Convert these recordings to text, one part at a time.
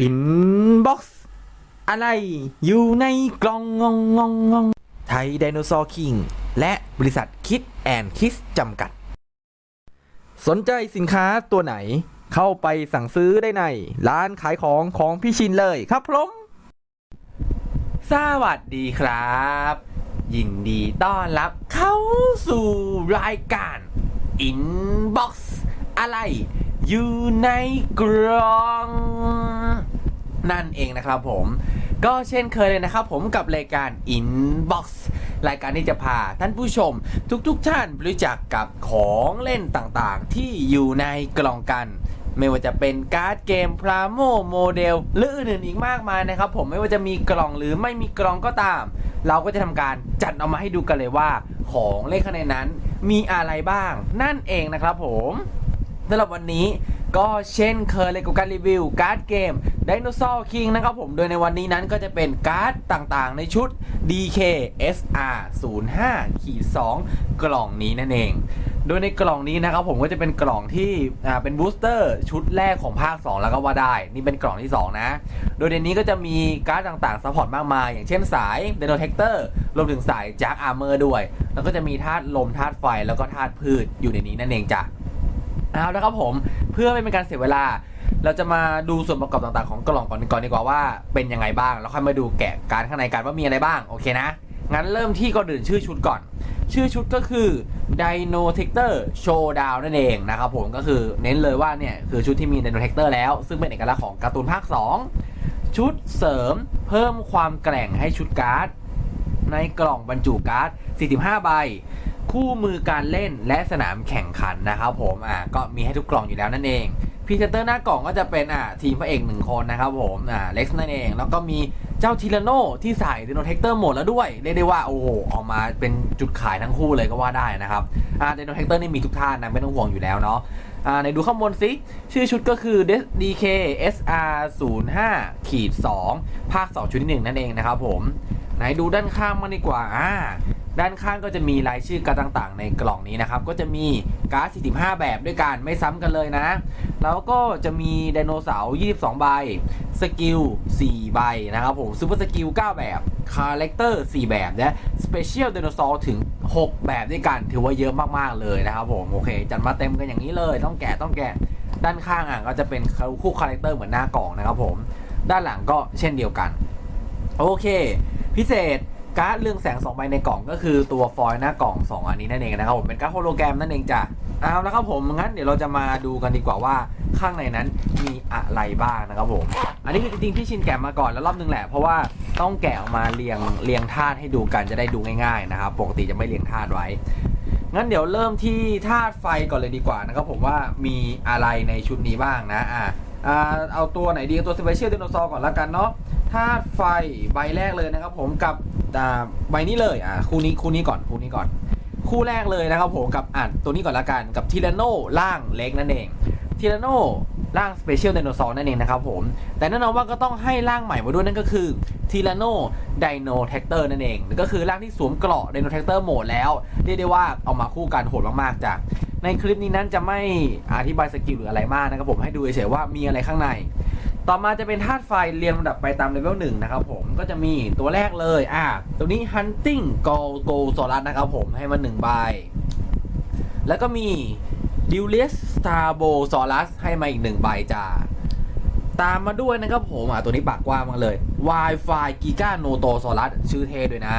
อินบ็อกซ์อะไรอยู่ในกล่องงองงองงองไทยไดโนเสาร์คิง และบริษัทคิดแอนคิสจำกัด สนใจสินค้าตัวไหนเข้าไปสั่งซื้อได้ใน ร้านขายของของพี่ชินเลยครับผมสวัสดีครับ ยินดีต้อนรับเข้าสู่รายการ Inbox อะไรอยู่ในกล่อง นั่นเองนะครับผมก็เช่นเคยเลยนะครับผมกับรายการ Inbox รายการที่จะพาท่านผู้ชม ทุกๆทท่านรู้จักกับของเล่นต่างๆ ที่อยู่ในกล่องกันไม่ว่าจะเป็นการ์ดเกมพราโมโมเดลหรืออื่นๆอีกมากมายนะครับผมไม่ว่าจะมีกล่องหรือไม่มีกล่องก็ตาม เราก็จะทำการจัดเอามาให้ดูกันเลยว่า ของเล่นข้างในนั้นมีอะไรบ้าง นั่นเองนะครับผม สำหรับวันนี้ก็เช่นเคยเลยกับการรีวิวการ์ดเกม Dinosaur King นะครับผม โดยในวันนี้นั้นก็จะเป็นการ์ดต่างๆ ในชุด DK SR 05ขีด2กล่องนี้นั่นเอง โดยในกล่องนี้นะครับผมก็จะเป็นกล่องที่อ่าเป็นบูสเตอร์ชุดแรกของภาค 2 แล้วก็ว่าได้ นี่เป็นกล่องที่ 2 นะ โดยในนี้ก็จะมีการ์ดต่างๆซัพพอร์ตมากมาย อย่างเช่นสาย d i n o t e c t o r รวมถึงสาย Jack Armor ด้วย แล้วก็จะมีธาตุลมธาตุไฟแล้วก็ธาตุพืชอยู่ในนี้นั่นเองจ้ะ เอาละครับผมเพื่อไม่เป็นการเสียเวลา เราจะมาดูส่วนประกอบต่างๆของกล่องก่อนก่อนดีกว่าว่าเป็นยังไงบ้างแล้วค่อยมาดูแกะการข้างในกันว่ามีอะไรบ้างโอเคนะงั้นเริ่มที่ก่อนอื่นชื่อชุดก่อน ชื่อชุดก็คือ Dino t e c t o r Showdown นั่นเองนะครับผมก็คือเน้นเลยว่าเนี่ยคือชุดที่มี Dino t e c t o r แล้วซึ่งเป็นเอกลักษณ์ของการ์ตูนภาค 2 ชุดเสริมเพิ่มความแกร่งให้ชุดการ์ด ในกล่องบรรจุการ์ด 45 ใบ คู่มือการเล่นและสนามแข่งขันนะครับผมอ่าก็มีให้ทุกกล่องอยู่แล้วนั่นเองพรีเซนเตอร์หน้ากล่องก็จะเป็นอ่าทีมพระเอกหนึ่งคนนะครับผมอ่าเล็กซ์นั่นเอง แล้วก็มีเจ้าทีลาโนที่ใส่ดิโนเทคเตอร์หมดแล้วด้วยเรียกได้ว่าโอ้โหออกมาเป็นจุดขายทั้งคู่เลยก็ว่าได้นะครับอ่าดิโนเทคเตอร์นี่มีทุกท่านนะไม่ต้องห่วงอยู่แล้วเนาะอ่าในดูข้างบนสิชื่อชุดก็คือ DK SR 05ขีด2ภาค 2 ชุดที่ 1 นั่นเองนะครับผมไหนดูด้านข้างมางดีกว่าอ่า ด้านข้างก็จะมีรายชื่อการดต่างๆ ในกล่องนี้นะครับ ก็จะมีการ์ด 45 แบบด้วยกันไม่ซ้ำกันเลยนะ แล้วก็จะมีไดโนเสาร์ 22 ใบ สกิล 4 ใบนะครับผมซูเปอร์สกิล 9 แบบ คาแรคเตอร์ 4 แบบและสเปเชียลไดโนเสาร์ถึง 6 แบบด้วยกัน ถือว่าเยอะมากๆเลยนะครับผมโอเค จัดมาเต็มกันอย่างนี้เลย ต้องแกะต้องแกะด้านข้างอะก็จะเป็นคู่คาแรคเตอร์เหมือนหน้ากล่องนะครับผม ด้านหลังก็เช่นเดียวกัน โอเค พิเศษ การ์ดเรืองแสง2ใบในกล่องก็คือตัวฟอยล์หน้ากล่อง2อันนี้นั่นเองนะครับผมเป็นการ์ดโฮโลแกรมนั่นเองจ้ะเอาละครับผมงั้นเดี๋ยวเราจะมาดูกันดีกว่าว่าข้างในนั้นมีอะไรบ้างนะครับผมอันนี้คือจริงๆพี่ชินแกะมาก่อนแล้วรอบนึงแหละเพราะว่าต้องแกะออกมาเรียงเรียงธาตุให้ดูกันจะได้ดูง่ายๆนะครับปกติจะไม่เรียงธาตุไว้งั้นเดี๋ยวเริ่มที่ธาตุไฟก่อนเลยดีกว่านะครับผมว่ามีอะไรในชุดนี้บ้างนะอ่าเอาตัวไหนดีตัวสเปเชียล i ดโนเสาร์ก่อนละกันเนาะ ธาตุไฟใบแรกเลยนะครับ ผมกับใบนี้เลยอ่าคู่นี้คู่นี้ก่อนคู่นี้ก่อน คู่แรกเลยนะครับ ผมกับอ่านตัวนี้ก่อนละกันกับทีลาโนล่างเล็กนั่นเองทีลาโนร่างสเปเชียลไดโนเสาร์นั่นเองนะครับผม แต่แน่นอนว่าก็ต้องให้ร่างใหม่มาด้วยนั่นก็คือทีลาโนไดโนแท็กเตอร์นั่นเอง ก็คือร่างที่สวมเกราะไดโนแท็กเตอร์โหมดแล้ว เรียกได้ว่าเอามาคู่กันโหดมากๆจ้ะในคลิปนี้นั้นจะไม่อธิบายสกิลหรืออะไรมากนะครับผมให้ดูเฉยๆว่ามีอะไรข้างใน ต่อมาจะเป็นธาตุไฟเรียงลำดับไปตามเลเวลหนึ่งนะครับผมก็จะมีตัวแรกเลยอะตัวนี้ Hunting g o l g o s a u r นะครับผมให้มาหนึ่งใบ แล้วก็มี d u l i u s Starbosaurus ให้มาอีกหนึ่งใบจ้าตามมาด้วยนะครับผมอะตัวนี้ปากกว้างมากเลย Wi-Fi Giga Notosaurus ชื่อเท่ด้วยนะ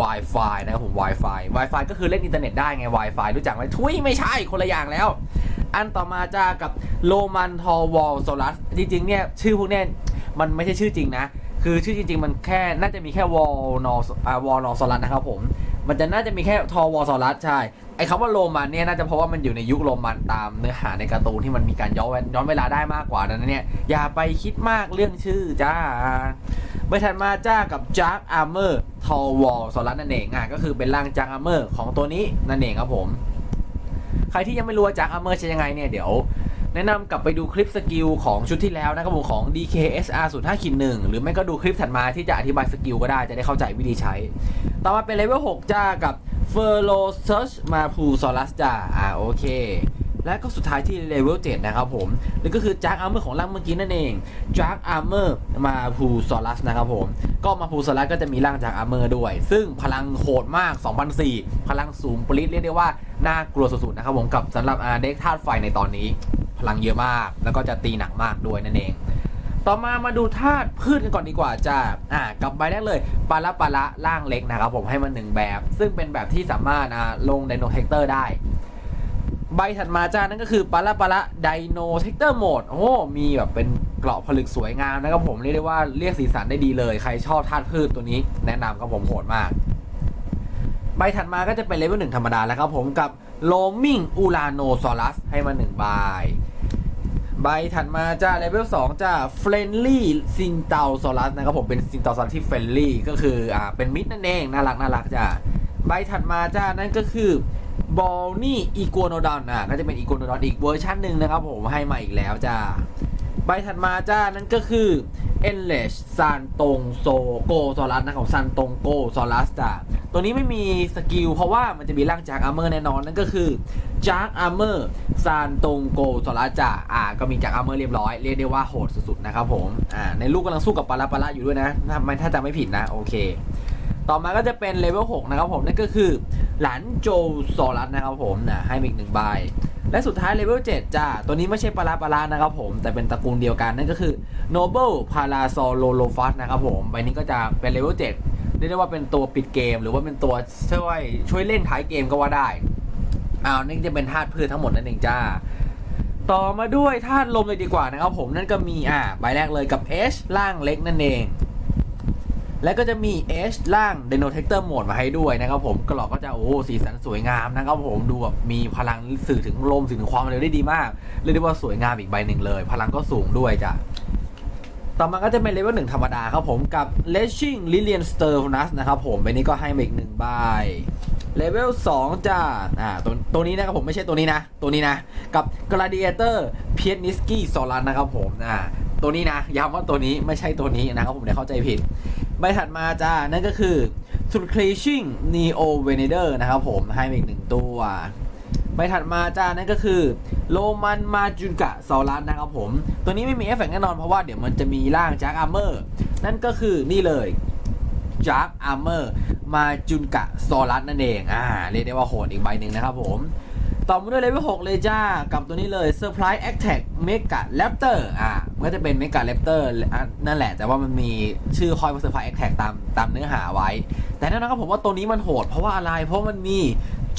Wi-Fi นะครับผม Wi-Fi Wi-Fi ก็คือเล่นอินเทอร์เน็ตได้ไง Wi-Fi รู้จักไหมทุยไม่ใช่คนละอย่างแล้ว อันต่อมาจ้ากับโ o มันทอวอลโซลัสจริงๆเนี่ยชื่อพวกเนี้ยมันไม่ใช่ชื่อจริงนะ คือชื่อจริง ๆ มันแค่น่าจะมีแค่วอลนอวอลนอโซลัสนะครับผมมันจะน่าจะมีแค่ทอวอลโซลัสใช่ไอ้คำว่าโรมันเนี่ยน่าจะเพราะว่ามันอยู่ในยุคโรมันตามเนื้อหาในการ์ตูนที่มันมีการย้อนย้อนเวลาได้มากกว่านั้นเนี่ยอย่าไปคิดมากเรื่องชื่อจ้าเมื่อถัดมาจ้ากับจักอาร์เมอร์ทอวอลโซลัสนั่นเองอะก็คือเป็นร่างจักอาร์เมอร์ของตัวนี้นั่นเองครับผม ครที่ยังไม่รู้ว่าจักอาร์เมอร์ใช้ยังไงเนี่ยเดี๋ยวแนะนำกลับไปดูคลิปสกิลของชุดที่แล้วนะครับผมของ DKSR 0 5ขีด1หรือไม่ก็ดูคลิปถัดมาที่จะอธิบายสกิลก็ได้จะได้เข้าใจวิธีใช้ ต่อมาเป็นเลเวล6จ้ากับ f e r l o Search มาพูซอรัสจ้าอ่าโอเค และก็สุดท้ายที่เลเวล7นะครับผมนั่นก็คือจักอาร์เมอร์ของร่างเมื่อกี้นั่นเองจักอาร์เมอร์มาพูซอรัสนะครับผม ก็มาพูซอรัสก็จะมีร่างจากอาร์เมอร์ด้วย ซึ่งพลังโหดมาก 2004 พลังสูงปริ๊ดเรียกได้ว่า น่ากลัวสุดๆนะครับผมกับสำหรับอาเด็กธาตุไฟในตอนนี้ พลังเยอะมาก แล้วก็จะตีหนักมากด้วยนั่นเองต่อมามาดูธาตุพืชกันก่อนดีกว่าจ้าอ่ากับใบแรกเลยปลาละปลาละร่างเล็กนะครับผมให้มันหนึ่งแบบ ซึ่งเป็นแบบที่สามารถอ่าลงไดโนเทคเตอร์ได้ ใบถัดมาจ้านั่นก็คือปาละปาละไดโนเทคเตอร์โหมดโอ้มีแบบเป็นเกราะผลึกสวยงามนะครับผมเรียกได้ว่าเรียกสีสันได้ดีเลย ใครชอบธาตุพืชตัวนี้แนะนำครับผมโหดมาก ใบถัดมาก็จะเป็นเลเวลหนึ่งธรรมดาแล้วครับผมกับโลมิงอูลาโนซอรัสให้มาหนึ่งใบใบถัดมาจ้าเลเวล2จ้าเฟรนลี่ซินเตาโซลัสนะครับผมเป็นซินเตาโซลัสที่เฟรนลี่ก็คืออ่าเป็นมิตรนั่นเองน่ารักน่ารักจ้าใบถัดมาจ้านั่นก็คือ บอลนี่อีโกโนดอนอะก็จะเป็นอีโกโนดอนอีกเวอร์ชันหนึ่งนะครับผมให้มาอีกแล้วจ้าใบถัดมาจ้านั่นก็คือเอ l เลชซานตงโซโกโซลัสนะของซันตงโกโซลัสจ้าตัวนี้ไม่มีสกิลเพราะว่ามันจะมีร่างจากอาร์เมอร์แน่นอน นั่นก็คือจากอาร์เมอร์ซานตงโกโซลาจ่าอ่าก็มีจากอาร์เมอร์เรียบร้อย เรียกได้ว่าโหดสุดๆนะครับผมอ่าในลูกกำลังสู้กับปาราปาราอยู่ด้วยนะถ้าไม่ถ้าจำไม่ผิดนะ โอเค ต่อมาก็จะเป็นเลเวล6นะครับผมนั่นก็คือหลานโจโซลัสนะครับผมนะให้มาอีกหนึ่งใบและสุดท้ายเลเวล7จ้า ตัวนี้ไม่ใช่ปาราปารานะครับผม แต่เป็นตระกูลเดียวกัน นั่นก็คือ Noble p a r a s o l o l o f a s นะครับผม ใบนี้ก็จะเป็นเลเวล7เรียกได้ว่าเป็นตัวปิดเกม หรือว่าเป็นตัวช่วยช่วยเล่นท้ายเกมก็ว่าได้อ้าวนี่จะเป็นธาตุพืชทั้งหมดนั่นเองจ้า ต่อมาด้วยธาตุลมเลยดีกว่านะครับผม นั่นก็มีอ่าใบแรกเลยกับ H ล่างเล็กนั่นเอง แล้วก็จะมี H ล่าง d e n o t e c t o r Mode มาให้ด้วยนะครับผมกรอกก็จะโอ้สีสันสวยงามนะครับผมดูแบบมีพลังสื่อถึงลมสื่อถึงความเร็วได้ดีมากเรียกได้ว่าสวยงามอีกใบหนึ่งเลย พลังก็สูงด้วยจ้ะต่อมาก็จะเป็นเลเวลหนึ่งธรรมดาครับผมกับ l e s h i n g Lilian s t e r n u s นะครับผมใบนี้ก็ให้มาอีกหนึ่งใบเลเวล2จ้าอ่าตัวตัวนี้นะครับผมไม่ใช่ตัวนี้นะ ตัวนี้นะ กับ Gladiator p i e n i s k i s o l a n นะครับผมอ่าตัวนี้นะย้ำว่าตัวนี้ไม่ใช่ตัวนี้นะครับผมเดี๋ยวเข้าใจผิด ใบถัดมาจ้า นั่นก็คือ s u r c l a s h i n g Neo Venator นะครับผม ให้มาอีกหนึ่งตัว ใบถัดมาจ้า นั่นก็คือโ o มันมาจุนกะซอลัสนะครับผม ตัวนี้ไม่มีเอฟเฟกต์แน่นอนเพราะว่าเดี๋ยวมันจะมีร่างจากอาร์เมอร์นั่นก็คือนี่เลยจ a ร์ a อาร์เมอร์มาจุนกะโซลัสนั่นเอง อ่า เรียกได้ว่าโหดอีกใบหนึ่งนะครับผม ต่อมาด้วยเลเวล6เลยจ้า กับตัวนี้เลย Surprise Attack Mega Raptor อ่าก็จะเป็น Mega Raptor อะนั่นแหละ แต่ว่ามันมีชื่อคอยว่า Surprise Attack ตามตามเนื้อหาไว้ แต่แน่นอนครับผมว่าตัวนี้มันโหด เพราะว่าอะไร เพราะมันมี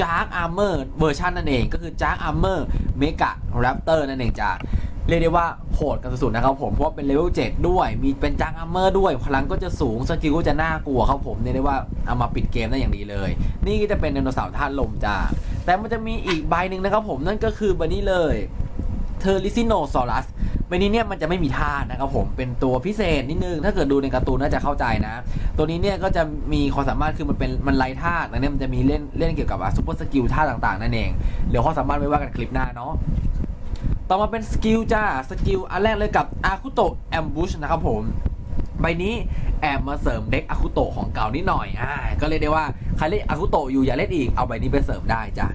Dark Armor เวอร์ชันนั่นเอง ก็คือ Dark Armor Mega Raptor นั่นเองจ้าเรียกได้ว่าโหดกันสุดๆนะครับผม เพราะว่าเป็นเลเวล7ด้วย มีเป็นจังอาร์เมอร์ด้วย พลังก็จะสูง สกิลก็จะน่ากลัวครับผมเรียกได้ว่าเอามาปิดเกมได้อย่างดีเลย นี่ก็จะเป็นไดโนเสาร์ธาตุลมจ้า แต่มันจะมีอีกใบหนึ่งนะครับผมนั่นก็คือใบนี้เลยเทอร์ลิซิโนซอรัสใบนี้เนี่ยมันจะไม่มีธานะครับผมเป็นตัวพิเศษนิดนึง ถ้าเกิดดูในการ์ตูนน่าจะเข้าใจนะ ตัวนี้เนี่ยก็จะมีความสามารถคือมันเป็นมันไร้ธาตุดังนั้นมันจะมีเล่นเล่นเกี่ยวกับซูเปอร์สกิลธาตุต่างๆนั่นเองเดี๋ยวความสามารถไว้ว่ากันคลิปหน้าเนาะต่อมาเป็นสกิลจ้าสกิลอันแรกเลยกับอาคุโตะแอมบูชนะครับผม ใบนี้แอบมาเสริมเด็กอาคุโตของเก่านิดหน่อยอ่าก็เรียกได้ว่าใครเล่นอาคุโตอยู่อย่าเล่นอีกเอาใบนี้ไปเสริมได้จ้ะ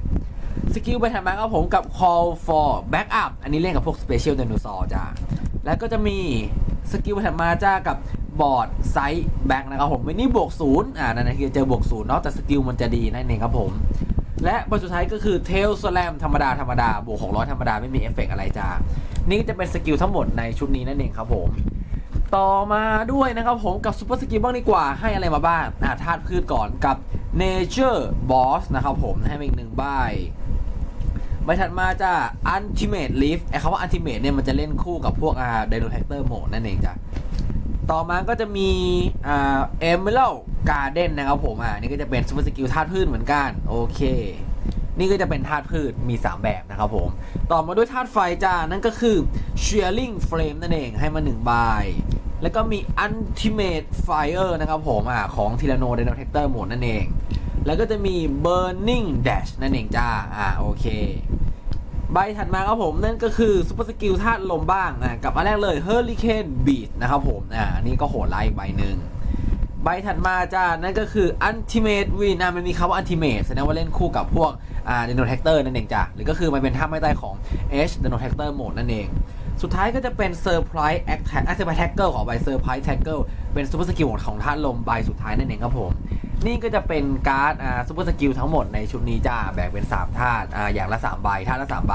สกิลไปถัดมาครับผมกับ call for backup อันนี้เล่นกับพวก special dinosaur จ้าแล้วก็จะมีสกิลไปถัดมาจ้ากับบอร์ดไซส์แบ็กนะครับผมวันนี้บวกศูนย์อ่านั่นคือเจอบวกศูนย์เนาะแต่สกิลมันจะดีนั่นเองครับผม และใบสุดท้ายก็คือเทลสแลมธรรมดาธรรมดาบวก600 ธรรมดา ไม่มีเอฟเฟกต์อะไรจ้านี่ก็จะเป็นสกิลทั้งหมดในชุดนี้นั่นเองครับผม ต่อมาด้วยนะครับผมกับซูเปอร์สกิลบ้างดีกว่าให้อะไรมาบ้างอ่าธาตุพืชก่อนกับ Nature Boss นะครับผมให้มาอีกหนึ่งใบใบถัดมาจะ Ultimate Leaf ไอ้คำว่า Ultimate เนี่ยมันจะเล่นคู่กับพวกอ่า Dino Hector Mode นั่นเองจ้ะต่อมาก็จะมีอ่า Emerald Garden นะครับผมอ่านี่ก็จะเป็นซูเปอร์สกิลธาตุพืชเหมือนกันโอเคนี่ก็จะเป็นธาตุพืชมี 3 แบบนะครับผม ต่อมาด้วยธาตุไฟจ้านั่นก็คือ Shearing Flame นั่นเองให้มา1ใบ แล้วก็มี Ultimate Fire นะครับผมอ่าของ Tyranno Dino Hector Mode นั่นเอง แล้วก็จะมี Burning Dash นั่นเองจ้า อ่าโอเค ใบถัดมาครับผมนั่นก็คือซุปเปอร์สกิลธาตุลมบ้างอะกับอันแรกเลย Hurricane Beat นะครับผมอ่านนี้ก็โหดร้ายอีกใบหนึ่งใบถัดมาจ้า นั่นก็คือ Ultimate Win นะมันมีคำว่า Ultimate แสดงว่าเล่นคู่กับพวกอ่า Dino Tractor นั่นเองจ้ะหรือก็คือมันเป็นท่าไม่ใต้ของ H Dino Tractor Mode นั่นเอง สุดท้ายก็จะเป็น Surprise Attack อะ Surprise Tackle ขอใบ Surprise Tackle เป็น Super Skill ของท่านลมใบสุดท้ายนั่นเองครับผม นี่ก็จะเป็นการ์ดอ่า Super Skill ทั้งหมดในชุดนี้จ้าแบ่งเป็น3ธาตุอ่าอย่างละ 3 ใบธาตุละ 3 ใบ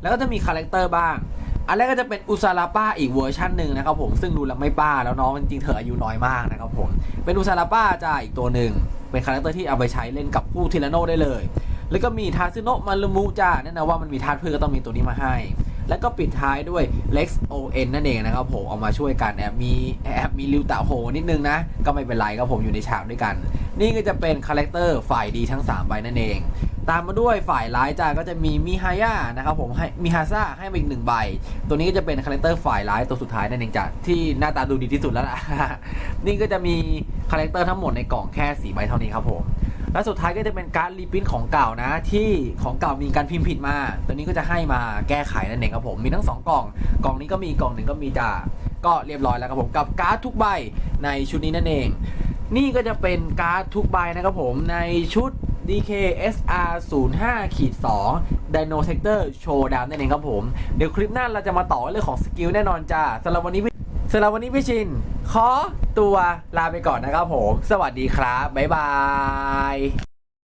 แล้วก็จะมีคาแรคเตอร์บ้าง อันแรกก็จะเป็นอุซาราป้าอีกเวอร์ชันหนึ่งนะครับผมซึ่งดูแล้วไม่ป้าแล้วน้องจริงๆเธออายุน้อยมากนะครับผมเป็นอุซาราป้าจ้าอีกตัวหนึ่งเป็นคาแรคเตอร์ที่เอาไปใช้เล่นกับผู้ทิลาโนได้เลย แล้วก็มีทาซึโนะมารุมุจ้าแน่นอนว่ามันมีธาตุพืชก็ต้องมีตัวนี้มาให้ แล้วก็ปิดท้ายด้วย Lex ON นั่นเองนะครับผมเอามาช่วยกันแอบมีแอบมีริวตะโหนิดนึงนะ ก็ไม่เป็นไรครับผมอยู่ในฉากด้วยกัน นี่ก็จะเป็นคาแรคเตอร์ฝ่ายดีทั้ง3ใบนั่นเอง ตามมาด้วยฝ่ายร้ายจ้าก็จะมีมิฮายานะครับผมให้มิฮาซ่าให้มาอีกหนึ่งใบ ตัวนี้ก็จะเป็นคาแรคเตอร์ฝ่ายร้ายตัวสุดท้ายนั่นเองจ้ะที่หน้าตาดูดีที่สุดแล้วล่ะ นี่ก็จะมีคาแรคเตอร์ทั้งหมดในกล่องแค่สีใบเท่านี้ครับผม และสุดท้ายก็จะเป็นการรีพิ้นของเก่านะ ที่ของเก่ามีการพิมพ์ผิดมา ตัวนี้ก็จะให้มาแก้ไขนั่นเองครับผมมีทั้งสองกล่อง กล่องนี้ก็มีกล่องหนึ่งก็มีจ้าก็เรียบร้อยแล้วครับผมกับการ์ดทุกใบในชุดนี้นั่นเอง นี่ก็จะเป็นการ์ดทุกใบนะครับผมในชุด DKSR 05ขีด2 Dino Sector Showdown นั่นเองครับผม เดี๋ยวคลิปหน้าเราจะมาต่อเรื่องของสกิลแน่นอนจ้าสำหรับวันนี้พี่ สำหรับวันนี้พี่ชิน ขอตัวลาไปก่อนนะครับผม สวัสดีครับ บ๊ายบาย